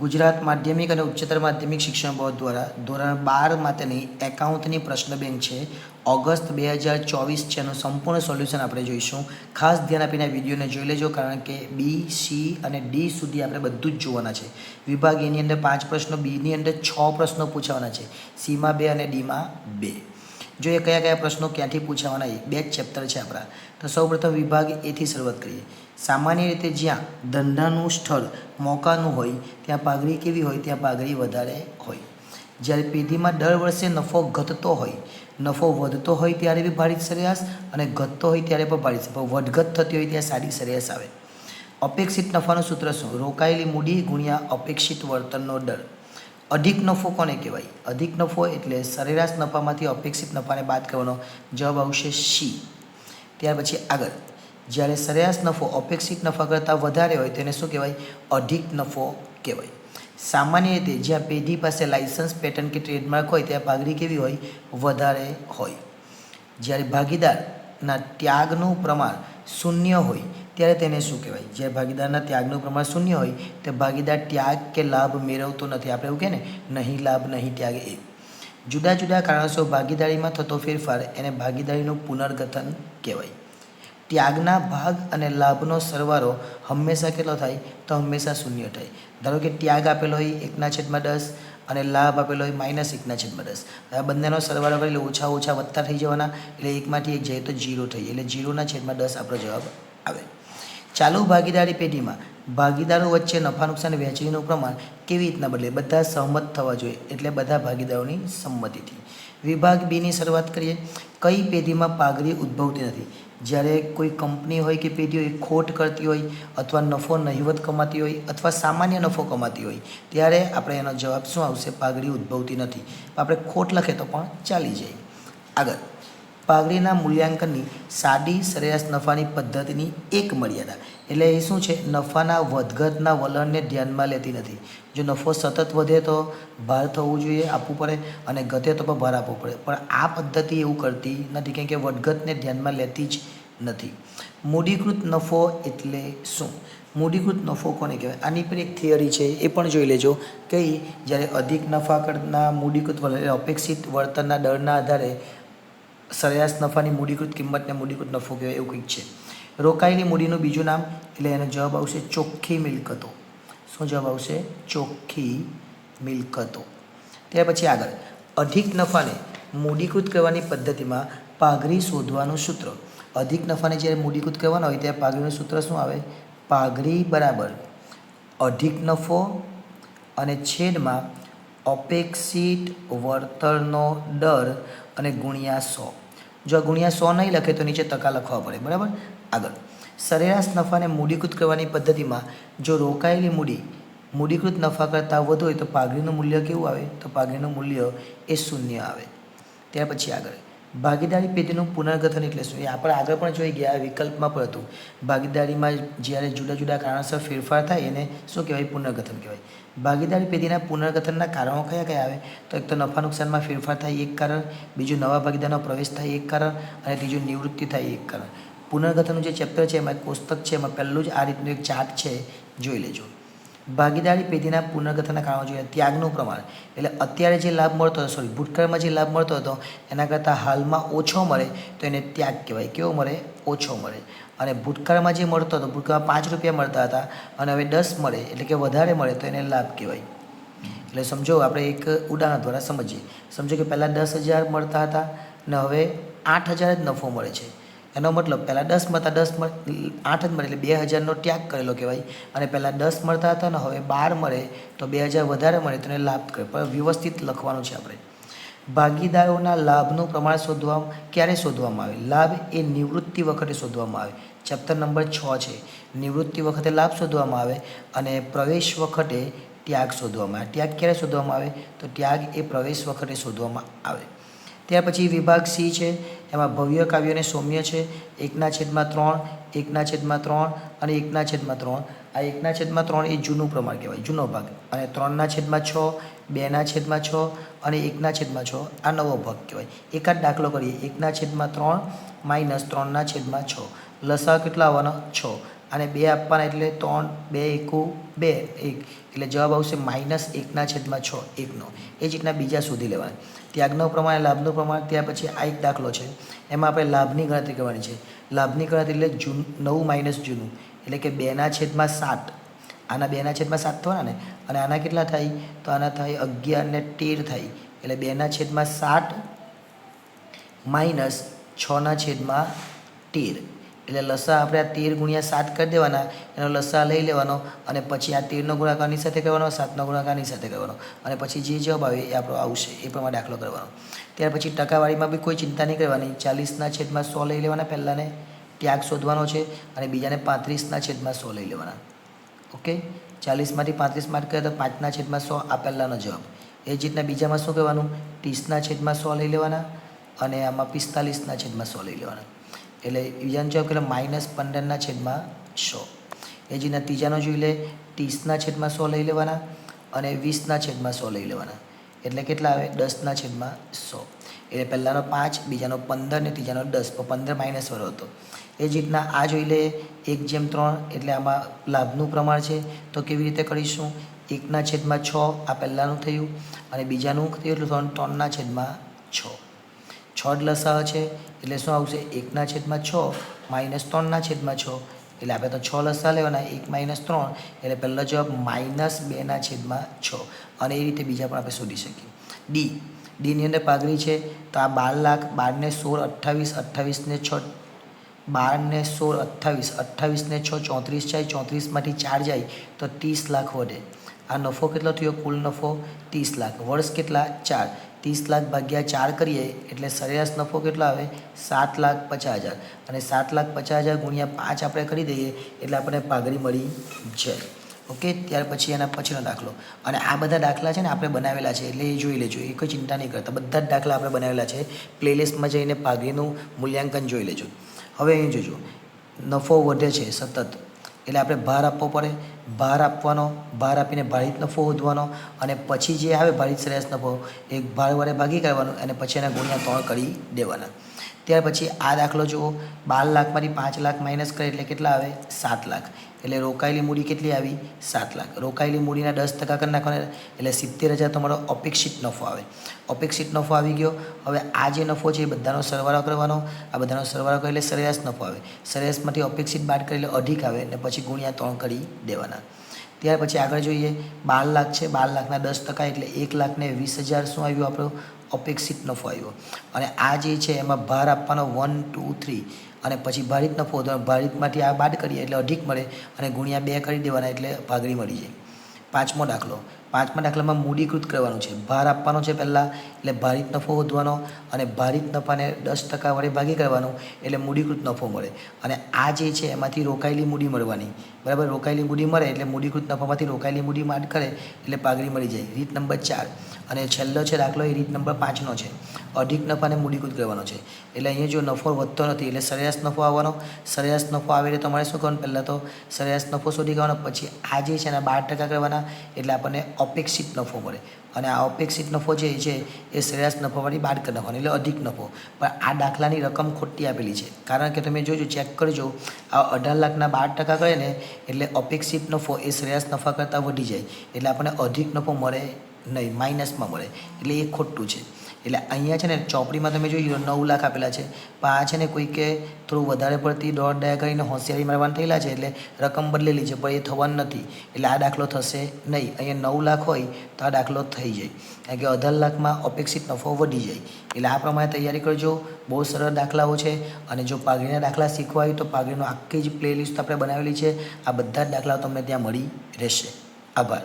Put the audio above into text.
ગુજરાત માધ્યમિક અને ઉચ્ચતર માધ્યમિક શિક્ષણ બોર્ડ દ્વારા ધોરણ બાર માટેની એકાઉન્ટની પ્રશ્ન બેંક છે. ઓગસ્ટ બે હજાર ચોવીસ છે એનું સંપૂર્ણ સોલ્યુશન આપણે જોઈશું. ખાસ ધ્યાન આપીને વિડીયોને જોઈ લેજો કારણ કે બી સી અને ડી સુધી આપણે બધું જ જોવાના છે. વિભાગ એની અંદર પાંચ પ્રશ્નો બીની અંદર છ પ્રશ્નો પૂછવાના છે. સીમાં બે અને ડીમાં બે. જોઈએ કયા કયા પ્રશ્નો ક્યાંથી પૂછાવાના એ બે જ ચેપ્ટર છે આપણા. તો સૌપ્રથમ વિભાગ એથી શરૂઆત કરીએ. સામાન્ય રીતે જ્યાં ધંધાનું સ્થળ મોકાનું હોય, ત્યાં પાઘડી કેવી હોય? ત્યાં પાઘડી વધારે હોય. જ્યારે પેઢીમાં દર વર્ષે નફો ઘટતો હોય, નફો વધતો હોય ત્યારે બી ભારી સરેરાશ અને ઘટતો હોય ત્યારે પણ ભારી પણ વધઘટ થતી હોય ત્યાં સારી સરેરાશ આવે. અપેક્ષિત નફાનું સૂત્ર શું? રોકાયેલી મૂડી ગુણ્યા અપેક્ષિત વર્તનનો દર. અધિક નફો કોને કહેવાય? અધિક નફો એટલે સરેરાશ નફામાંથી અપેક્ષિત નફાને બાદ કરવાનો જવાબ આવશે સી. ત્યાર પછી આગળ. જ્યારે સરેરાશ નફો અપેક્ષિત નફા કરતાં વધારે હોય તેને શું કહેવાય? અધિક નફો કહેવાય. સામાન્ય રીતે જ્યાં પેઢી પાસે લાયસન્સ પેટર્ન કે ટ્રેડમાર્ક હોય ત્યાં પાઘડી કેવી હોય? વધારે હોય. જ્યારે ભાગીદારના ત્યાગનું પ્રમાણ શૂન્ય હોય, ત્યારે તેને શું કહેવાય? જ્યારે ભાગીદારના ત્યાગનું પ્રમાણ શૂન્ય હોય, તો ભાગીદાર ત્યાગ કે લાભ મેળવતો નથી. આપણે એવું કહે ને, નહીં લાભ, નહીં ત્યાગ એ. જુદા જુદા કારણોસર ભાગીદારીમાં થતો ફેરફાર એને ભાગીદારીનું પુનર્ગઠન કહેવાય. ત્યાગના ભાગ અને લાભનો સરવાળો હંમેશા કેટલો થાય? તો હંમેશા શૂન્ય થાય. ધારો કે ત્યાગ આપેલો હોય એકના છેદમાં દસ અને લાભ આપેલો હોય માઇનસ એકના છેદમાં દસ. આ બંનેનો સરવાળો એટલે ઓછા ઓછા વધતા થઈ જવાના. એટલે એકમાંથી એક જાય તો જીરો થઈ એટલે જીરોના છેદમાં દસ આપણો જવાબ આવે. ચાલુ ભાગીદારી પેઢીમાં ભાગીદારો વચ્ચે નફા, નુકસાન વહેંચણીનું પ્રમાણ કેવી રીતના બદલે બધા સહમત થવા જોઈએ. એટલે બધા ભાગીદારોની સંમતિથી. વિભાગ બીની શરૂઆત કરીએ. કઈ પેઢીમાં પાઘડી ઉદ્ભવતી નથી? જ્યારે કોઈ કંપની હોય કે પેઢી હોય ખોટ કરતી હોય અથવા નફો, નહિવત કમાતી હોય અથવા સામાન્ય નફો કમાતી હોય, ત્યારે આપણે એનો જવાબ શું આવશે? પાઘડી ઉદ્ભવતી નથી. આપણે ખોટ લખે તો પણ ચાલી જાય. આગળ. પાઘડીના મૂલ્યાંકનની સાદી સરેરાશ નફાની પદ્ધતિની એક મર્યાદા. એટલે એ શું છે? નફાના વધઘટના વલણને ધ્યાનમાં લેતી નથી. જો નફો સતત વધે તો ભાર થવું જોઈએ, આપવું પડે અને ઘટે તો પણ ભાર આપવો પડે. પણ આ પદ્ધતિ એવું કરતી નથી, કેમ કે વધઘટને ધ્યાનમાં લેતી જ નથી. મૂડીકૃત નફો એટલે શું? મૂડીકૃત નફો કોને કહેવાય? આની પણ એક થિયરી છે, એ પણ જોઈ લેજો. કે જ્યારે અધિક નફા કરતા મૂડીકૃત અપેક્ષિત વર્તનના દરના આધારે સરેરાશ નફાની મૂડીકૃત કિંમતને મૂડીકૃત નફો કહેવાય એવું કંઈક છે. રોકાયેલી મૂડીનું બીજું નામ, એટલે એનો જવાબ આવશે ચોખ્ખી મિલકતો. શું જવાબ આવશે? ચોખ્ખી મિલકતો. ત્યાર પછી આગળ. અધિક નફાને મૂડીકૃત કરવાની પદ્ધતિમાં પાઘડી શોધવાનું સૂત્ર. અધિક નફાને જ્યારે મૂડીકૃત કરવાનો હોય ત્યારે પાઘરીનું સૂત્ર શું આવે? પાઘડી બરાબર. અધિક નફો અને છેદમાં અપેક્ષિત વળતરનો દર અને ગુણ્યા સો. જો આ ગુણ્યા સો નહીં લખે તો નીચે ટકા લખવા પડે, બરાબર? આગળ. સરેરાશ નફાને મૂડીકૃત કરવાની પદ્ધતિમાં જો રોકાયેલી મૂડી મૂડીકૃત નફા કરતાં વધુ હોય તો પાઘડીનું મૂલ્ય કેવું આવે? તો પાઘડીનું મૂલ્ય એ શૂન્ય આવે. ત્યાર પછી આગળ. ભાગીદારી પેઢીનું પુનર્ગઠન એટલે શું? એ આપણે આગળ પણ જોઈ ગયા, વિકલ્પમાં પણ હતું. ભાગીદારીમાં જ્યારે જુદા જુદા કારણસર ફેરફાર થાય, એને શું કહેવાય? પુનર્ગઠન કહેવાય. ભાગીદારી પેઢીના પુનર્ગઠનના કારણો કયા કયા આવે? તો એક તો નફા નુકસાનમાં ફેરફાર થાય એક કારણ, બીજું નવા ભાગીદારનો પ્રવેશ થાય એક કારણ, અને ત્રીજું નિવૃત્તિ થાય એક કારણ. પુનર્ગઠનનું જે ચેપ્ટર છે, એમાં કોષ્ટક છે, એમાં પહેલું જ આ રીતનું એક ચાર્ટ છે. જોઈ લેજો. ભાગીદારી પેઢીના પુનર્ગઠનના કારણો જોઈએ, ત્યાગનું પ્રમાણ. એટલે અત્યારે જે લાભ મળતો હતો સોરી ભૂતકાળમાં જે લાભ મળતો હતો, એના કરતાં હાલમાં ઓછો મળે તો એને ત્યાગ કહેવાય. કેવો મળે? ઓછો મળે. અને ભૂતકાળમાં જે મળતો હતો, ભૂતકાળમાં પાંચ રૂપિયા મળતા હતા અને હવે દસ મળે, એટલે કે વધારે મળે તો એને લાભ કહેવાય. એટલે સમજો, આપણે એક ઉદાહરણ દ્વારા સમજીએ. સમજો કે પહેલાં દસ હજાર મળતા હતા ને હવે આઠ હજાર જ નફો મળે છે. એનો મતલબ પહેલાં દસ મળતા દસ આઠ જ મળે એટલે બે હજારનો ત્યાગ કરેલો કહેવાય. અને પહેલાં દસ મળતા હતા ને હવે બાર મળે તો બે હજાર વધારે મળે તો એને લાભ કરે પણ વ્યવસ્થિત લખવાનું છે આપણે. ભાગીદારોના લાભનું પ્રમાણ શોધવા, ક્યારે શોધવામાં આવે? લાભ એ નિવૃત્તિ વખતે શોધવામાં આવે. ચેપ્ટર નંબર છ છે. નિવૃત્તિ વખતે લાભ શોધવામાં આવે અને પ્રવેશ વખતે ત્યાગ શોધવામાં આવે. ત્યાગ ક્યારે શોધવામાં આવે? તો ત્યાગ એ પ્રવેશ વખતે શોધવામાં આવે. ત્યાર પછી વિભાગ સી છે, એમાં ભવ્ય કાવ્યોને સૌમ્ય છે. એકના છેદમાં ત્રણ, એકના છેદમાં ત્રણ અને એકના છેદમાં ત્રણ. આ એકના છેદમાં ત્રણ એ જૂનું પ્રમાણ કહેવાય, જૂનો ભાગ. અને ત્રણના છેદમાં છ, બેના છેદમાં છ અને એકના છેદમાં છ, આ નવો ભાગ કહેવાય. એકાદ દાખલો કરીએ. એકના છેદમાં ત્રણ માઇનસ ત્રણના છેદમાં છ. લસા કેટલા આવવાના? છ. અને બે આપવાના એટલે ત્રણ, બે એકુ, બે, એક. એટલે જવાબ આવશે માઇનસ એકના છેદમાં છ, એકનો. એ જ રીતના બીજા શોધી લેવાના. ત્યાગનો પ્રમાણે, લાભનું પ્રમાણ ત્યાર પછી આ એક દાખલો છે. એમાં આપણે લાભની ગણતરી કરવાની છે. લાભની ગણતરી એટલે જૂન, નવું માઇનસ જૂનું. એટલે કે બેના છેદમાં સાત. આના બેના છેદમાં સાત થવાના ને? અને આના કેટલા થાય? તો આના થાય અગિયાર ને તેર થાય. એટલે બેના છેદમાં સાત માઇનસ છના છેદમાં તેર. એટલે લસા આપણે આ તેર ગુણ્યા સાત કરી દેવાના, એનો લસા લઈ લેવાનો અને પછી આ તેરનો ગુણાકારની સાથે કરવાનો, સાતનો ગુણાકારની સાથે કરવાનો અને પછી જે જવાબ આવે એ આપણો આવશે, એ પ્રમાણે દાખલો કરવાનો. ત્યાર પછી ટકાવારીમાં બી કોઈ ચિંતા નહીં કરવાની. ચાલીસના છેદમાં સો લઈ લેવાના પહેલાંને, ત્યાગ શોધવાનો છે અને બીજાને પાંત્રીસના છેદમાં સો લઈ લેવાના. ઓકે? ચાલીસમાંથી પાંત્રીસ માર્ક કરે તો પાંચના છેદમાં સો, આ પહેલાંનો જવાબ. એ જ રીતના બીજામાં શું કહેવાનું ત્રીસના છેદમાં સો લઈ લેવાના અને આમાં પિસ્તાલીસના છેદમાં સો લઈ લેવાના. એટલે બીજાનું જવાબ કેટલો માઇનસ પંદરના છેદમાં સો. એ જ રીતના ત્રીજાનો જોઈ લે ત્રીસના છેદમાં સો લઈ લેવાના અને વીસના છેદમાં સો લઈ લેવાના. એટલે કેટલા આવે? દસના છેદમાં સો. એટલે પહેલાંનો પાંચ બીજાનો પંદર ને ત્રીજાનો દસ. પંદર માઇનસ વાળો હતો. એ જ રીતના આ જોઈ લે, એક જેમ ત્રણ, એટલે આમાં લાભનું પ્રમાણ છે. તો કેવી રીતે કરીશું? એકના છેદમાં છ આ પહેલાંનું થયું અને બીજાનું થયું, એટલે ત્રણ ત્રણના છેદમાં છ. છ લસા છે. એટલે શું આવશે? એકના છેદમાં છ, માઇનસ ત્રણના છેદમાં છ. એટલે આપણે તો છ લસા લેવાના, એક માઇનસ ત્રણ. એટલે પહેલો જવાબ માઇનસ બેના છેદમાં છ. અને એ રીતે બીજા પણ આપણે શોધી શકીએ. ડી ડીની અંદર પાઘડી છે. તો આ બાર લાખ બારને સોળ અઠ્ઠાવીસ, અઠ્ઠાવીસને છ. બારને સોળ અઠ્ઠાવીસ, અઠ્ઠાવીસને છ, ચોત્રીસ જાય, ચોત્રીસમાંથી ચાર જાય. તો ત્રીસ લાખ વધે. આ નફો કેટલો થયો? કુલ નફો ત્રીસ લાખ. વર્ષ કેટલા? ચાર. ત્રીસ લાખ ભાગ્યા ચાર કરીએ એટલે સરેરાશ નફો કેટલો આવે? સાત લાખ પચાસ હજાર. અને સાત લાખ પચાસ હજાર ગુણ્યા પાંચ આપણે કરી દઈએ એટલે આપણને પાઘડી મળી જાય. ઓકે? ત્યાર પછી એના પછીનો દાખલો. અને આ બધા દાખલા છે ને આપણે બનાવેલા છે, એટલે એ જોઈ લેજો એ કોઈ ચિંતા નહીં કરતા. બધા જ દાખલા આપણે બનાવેલા છે. પ્લેલિસ્ટમાં જઈને પાઘડીનું મૂલ્યાંકન જોઈ લેજો. હવે અહીં જોજો. નફો વધે છે સતત. એટલે આપણે ભાર આપવો પડે. ભાર આપવાનો, ભાર આપીને ભારિત નફો શોધવાનો અને પછી જે આવે ભારિત સરેરાશ નફો, એ ભાર વડે ભાગી કરવાનો અને પછી એના ગુણ્યા ત્રણ કરી દેવાના. ત્યાર પછી આ દાખલો જુઓ. બાર લાખમાંથી પાંચ લાખ માઇનસ કરે એટલે કેટલા આવે? સાત લાખ. એટલે રોકાયેલી મૂડી કેટલી આવી? સાત લાખ. રોકાયેલી મૂડીના દસ ટકા કરી નાખવાના એટલે સિત્તેર હજાર તમારો અપેક્ષિત નફો આવે. અપેક્ષિત નફો આવી ગયો. હવે આ જે નફો છે એ બધાનો સરવાળો કરવાનો. આ બધાનો સરવાળો કરે એટલે સરેરાશ નફો આવે. સરેરાશમાંથી અપેક્ષિત બાદ કરી એટલે અધિક આવે અને પછી ગુણ્યા ત્રણ કરી દેવાના. ત્યાર પછી આગળ જોઈએ. બાર લાખ છે. બાર લાખના દસ ટકા એટલે એક લાખને વીસ હજાર શું આવ્યું આપણો? અપેક્ષિત નફો આવ્યો. અને આ જે છે એમાં ભાર આપવાનો વન, ટુ, થ્રી. અને પછી ભારિત નફો ભારિતમાંથી આ બાદ કરીએ એટલે અધિક મળે અને ગુણ્યા બે કરી દેવાના એટલે ભાગરી મળી જાય. પાંચમો દાખલો. પાંચમા દાખલામાં મૂડીકૃત કરવાનું છે. ભાર આપવાનો છે પહેલાં, એટલે ભારિત નફો વધવાનો અને ભારિત નફાને દસ ટકા વડે ભાગી કરવાનો, એટલે મૂડીકૃત નફો મળે. અને આ જે છે, એમાંથી રોકાયેલી મૂડી મળવાની. બરાબર? રોકાયેલી મૂડી મળે, એટલે મૂડીકૃત નફામાંથી રોકાયેલી મૂડી માટ કરે, એટલે પાઘડી મળી જાય. રીત નંબર ચાર. અને છેલ્લો છે દાખલો, એ રીત નંબર પાંચનો છે. અધિક નફાને મૂડીકૃત કરવાનો છે. એટલે અહીંયા જો નફો વધતો નથી, એટલે સરેરાશ નફો આવવાનો. સરેરાશ નફો આવે એટલે તમારે શું કરવાનું? પહેલાં તો સરેરાશ નફો શોધી કાઢવાનો. પછી આ જે છે એના બાર ટકા કરવાના, એટલે આપણને અપેક્ષિત નફો મળે. અને આ અપેક્ષિત નફો જે છે, એ સરેરાશ નફોમાંથી બાદ કરી નાખવાનો, એટલે અધિક નફો. પણ આ દાખલાની રકમ ખોટી આપેલી છે. કારણ કે તમે જોજો ચેક કરજો, આ અઢાર લાખના બાર ટકા કરે ને, એટલે અપેક્ષિત નફો એ સરેરાશ નફા કરતાં વધી જાય. એટલે આપણને અધિક નફો મળે નહીં, માઇનસમાં મળે. એટલે એ ખોટું છે. એટલે અહીંયા છે ને ચોપડીમાં તમે જોઈ લો, નવ લાખ આપેલા છે. પણ આ છે ને કોઈકે થોડું વધારે પડતી દોઢ દયા કરીને હોશિયારી મારવાના થયેલા છે, એટલે રકમ બદલેલી છે, પણ એ થવાનું નથી. એટલે આ દાખલો થશે નહીં. અહીંયા નવ લાખ હોય તો આ દાખલો થઈ જાય. કારણ કે અઢાર લાખમાં અપેક્ષિત નફો વધી જાય. એટલે આ પ્રમાણે તૈયારી કરજો. બહુ સરળ દાખલાઓ છે. અને જો પાઘડીના દાખલા શીખવા હોય તો પાઘડીનો આખી જ પ્લેલિસ્ટ આપણે બનાવેલી છે. આ બધા જ દાખલાઓ તમને ત્યાં મળી રહેશે. આભાર.